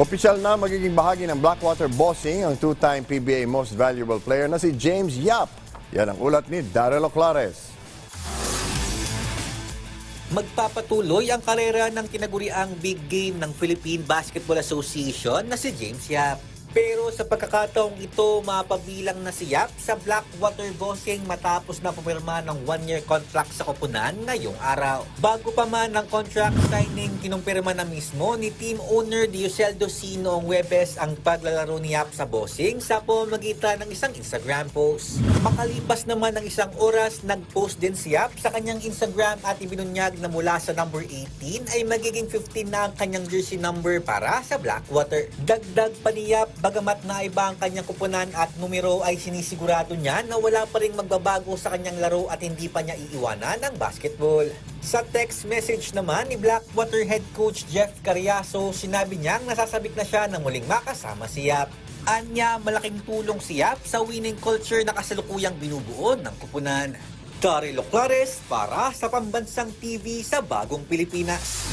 Opisyal na magiging bahagi ng Blackwater Bossing ang two-time PBA Most Valuable Player na si James Yap. Yan ang ulat ni Daryl Oclares. Magpapatuloy ang karera ng tinaguriang big game ng Philippine Basketball Association na si James Yap. Pero sa pagkakataong ito, mapabilang na si Yap sa Blackwater Bossing matapos na pumirma ng one-year contract sa koponan ngayong araw. Bago pa man ang contract signing, kinumpirma na mismo ni team owner Dioseldo C noong Webes ang paglalaro ni Yap sa bossing sa pamamagitan ng isang Instagram post. Makalipas naman ng isang oras, nag-post din si Yap sa kanyang Instagram at ibinunyag na mula sa number 18 ay magiging 15 na ang kanyang jersey number para sa Blackwater. Dagdag pa ni Yap, bagamat na iba ang kanyang kupunan at numero ay sinisigurado niya na wala pa rin magbabago sa kanyang laro at hindi pa niya iiwanan ang basketball. Sa text message naman ni Blackwater head coach Jeff Carriaso, sinabi niyang nasasabik na siya na muling makasama si Yap. Anya, malaking tulong si Yap sa winning culture na kasalukuyang binubuo ng kupunan. Daryl Oclares para sa Pambansang TV sa Bagong Pilipinas.